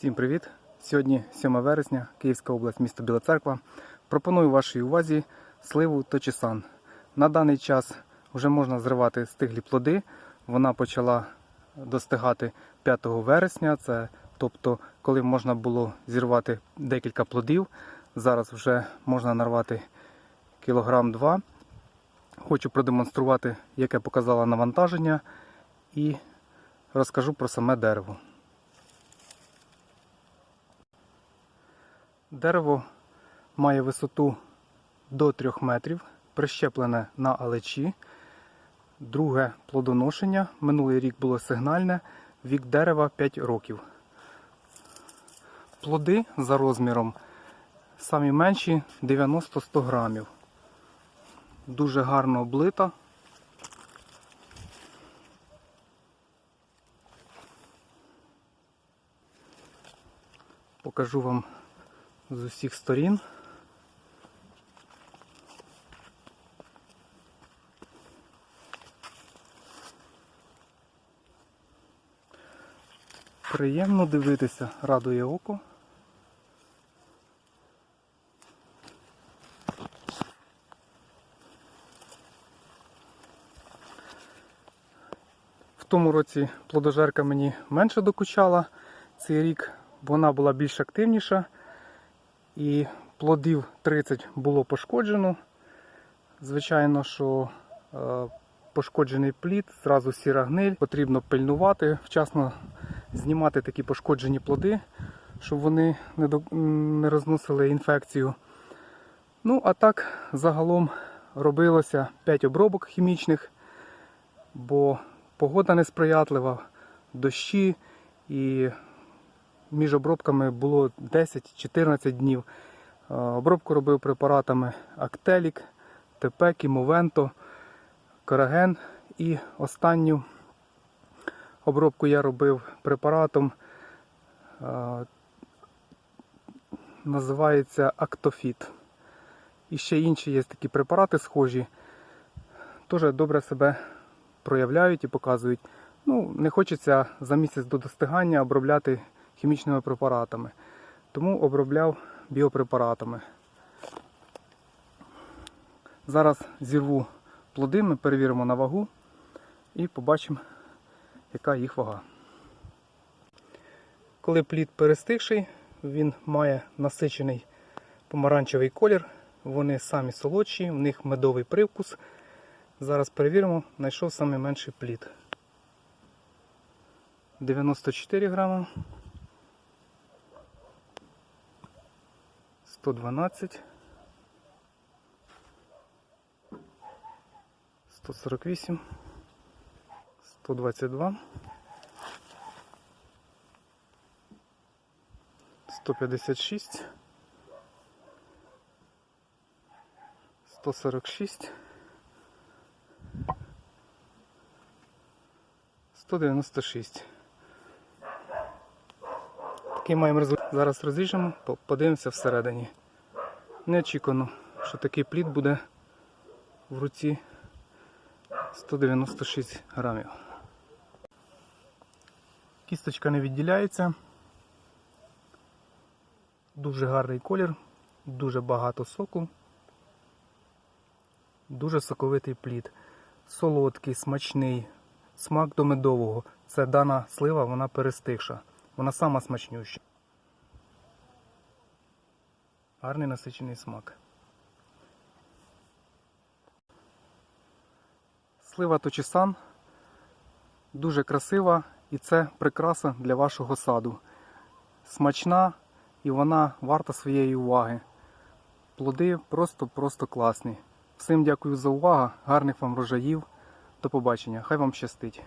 Всім привіт! Сьогодні 7 вересня, Київська область, місто Біла Церква. Пропоную вашій увазі сливу Точісан. На даний час вже можна зривати стиглі плоди. Вона почала достигати 5 вересня, це тобто, коли можна було зірвати декілька плодів. Зараз вже можна нарвати кілограм 2. Хочу продемонструвати, яке показало навантаження, і розкажу про саме дерево. Дерево має висоту до 3 метрів, прищеплене на алечі. Друге плодоношення. Минулий рік було сигнальне, вік дерева 5 років. Плоди за розміром самі менші 90-100 грамів. Дуже гарно облита. Покажу вам з усіх сторін. Приємно дивитися, радує око. В тому році плодожерка мені менше докучала. Цей рік вона була більш активніша і плодів 30 було пошкоджено. Звичайно, що е, пошкоджений плід, зразу сіра гниль, потрібно пильнувати, вчасно знімати такі пошкоджені плоди, щоб вони не, не розносили інфекцію. Ну, а так, загалом робилося 5 обробок хімічних, бо погода несприятлива, дощі і між обробками було 10-14 днів. Е, Обробку робив препаратами Актелік, Тепек, Мовенто, Караген. І останню обробку я робив препаратом, е, називається Актофіт. І ще інші є такі препарати схожі. Теж добре себе проявляють і показують. Ну, не хочеться за місяць до достигання обробляти хімічними препаратами. Тому обробляв біопрепаратами. Зараз зірву плоди, ми перевіримо на вагу і побачимо, яка їх вага. Коли плід перестигший, він має насичений помаранчевий колір. Вони самі солодші, в них медовий привкус. Зараз перевіримо, знайшов найменший плід. 94 грама. 112, 148, 122, 156, 146, 196. Такий маємо результат. Зараз розріжемо, подивимося всередині. Неочікувано, що такий плід буде в руці 196 грамів. Кісточка не відділяється. Дуже гарний колір, дуже багато соку. Дуже соковитий плід. Солодкий, смачний, смак до медового. Це дана слива, вона перестигша. Вона сама смачнюща. Гарний насичений смак. Слива Точісан дуже красива і це прикраса для вашого саду. Смачна і вона варта своєї уваги. Плоди просто-просто класні. Всім дякую за увагу, гарних вам врожаїв. До побачення. Хай вам щастить.